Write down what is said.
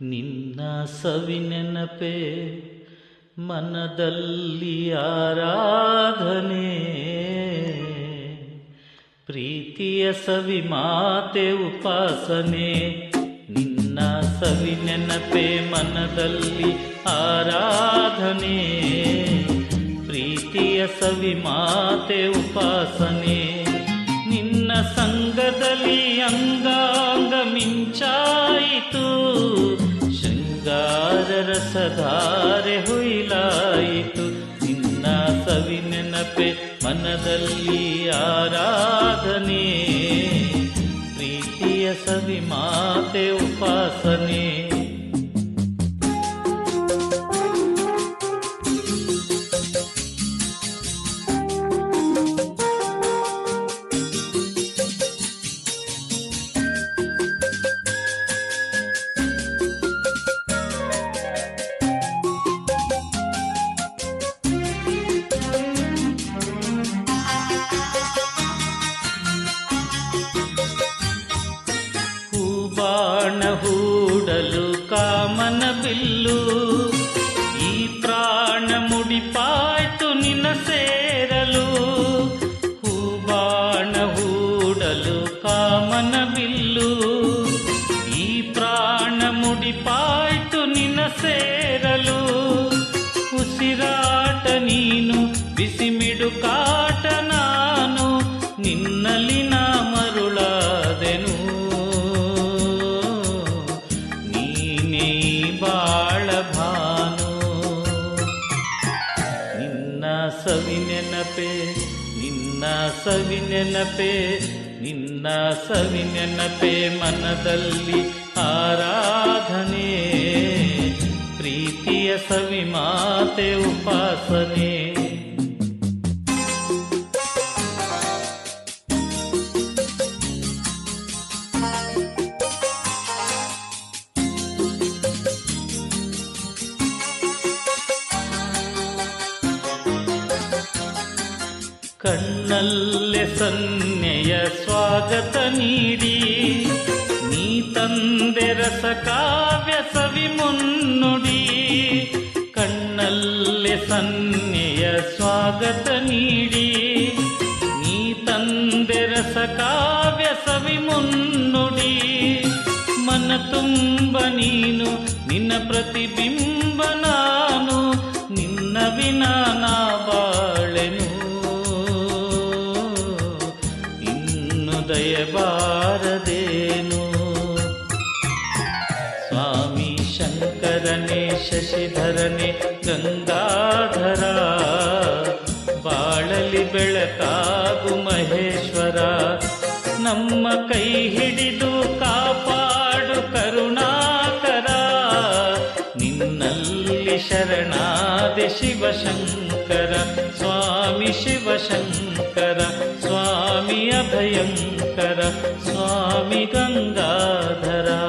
ನಿನ್ನ ಸವಿ ನೆನಪೆ, ಮನದಲ್ಲಿ ಆರಾಧನೆ. ಪ್ರೀತಿಯ ಸವಿ ಮಾತೆ ಉಪಾಸನೆ, ನಿನ್ನ ಸವಿ ನೆನಪೆ, ಮನದಲ್ಲಿ ಆರಾಧನೆ. ಪ್ರೀತಿಯ ಸವಿ ಮಾತೆ ಉಪಾಸನೆ, ನಿನ್ನ ಸಂಗದಲ್ಲಿ ಅಂಗಾಂಗ ಮಿಂಚಾಯಿತು ರಸಧಾರೆ ಹುಯಿಲಾಯಿತು. ನಿನ್ನ ಸವಿ ನೆನಪೆ ಮನದಲ್ಲಿ ಆರಾಧನೆ. ಪ್ರೀತಿಯ ಸವಿ ಮಾತೆ ಉಪಾಸನೆ. ప్రాణహూడలు కామన బిల్లు ఈ ప్రాణముడి పాటు నిన సేరలు. హూబాణహూడలు కామన బిల్లు ఈ ప్రాణముడి పాటు నిన సేరలు. ఉసిరాట నీను బిసిమిడు కాటనాను నిన్ను ಬಾಳ ಭಾನು. ನಿನ್ನ ಸವಿ ನೆನಪೆ, ನಿನ್ನ ಸವಿ ನೆನಪೆ, ನಿನ್ನ ಸವಿ ನೆನಪೆ ಮನದಲ್ಲಿ ಆರಾಧನೆ. ಪ್ರೀತಿಯ ಸವಿ ಮಾತೆ, ಉಪಾಸನೆ. ಕಣ್ಣಲ್ಲೆ ಸನ್ನೆಯ ಸ್ವಾಗತ ನೀಡಿ. ನೀ ತಂದೆ ರಸ ಕಾವ್ಯ ಸವಿ ಮುನ್ನುಡಿ. ಕಣ್ಣಲ್ಲೆ ಸನ್ನೆಯ ಸ್ವಾಗತ ನೀಡಿ. ನೀ ತಂದೆ ರಸ ಕಾವ್ಯ ಸವಿ ಮುನ್ನುಡಿ. ಮನ ತುಂಬ ನೀನು, ನಿನ್ನ ಪ್ರತಿಬಿಂಬ ನಾನು. ನಿನ್ನ ವಿನಾ ದಯಬಾರದೇನು ಸ್ವಾಮಿ ಶಂಕರನೇ, ಶಶಿಧರನೇ, ಗಂಗಾಧರ, ಬಾಳಲಿ ಬೆಳಕಾಗು ಮಹೇಶ್ವರ, ನಮ್ಮ ಕೈ ಹಿಡಿದು ಕಾಪಾಡು ಕರುಣಾಕರ, ನಿನ್ನಲ್ಲಿ ಶರಣಾದೆ ಶಿವಶಂಕರ, ಸ್ವಾಮಿ ಶಿವಶಂಕರ. स्वामी अभयङ्कर स्वामी गङ्गाधरा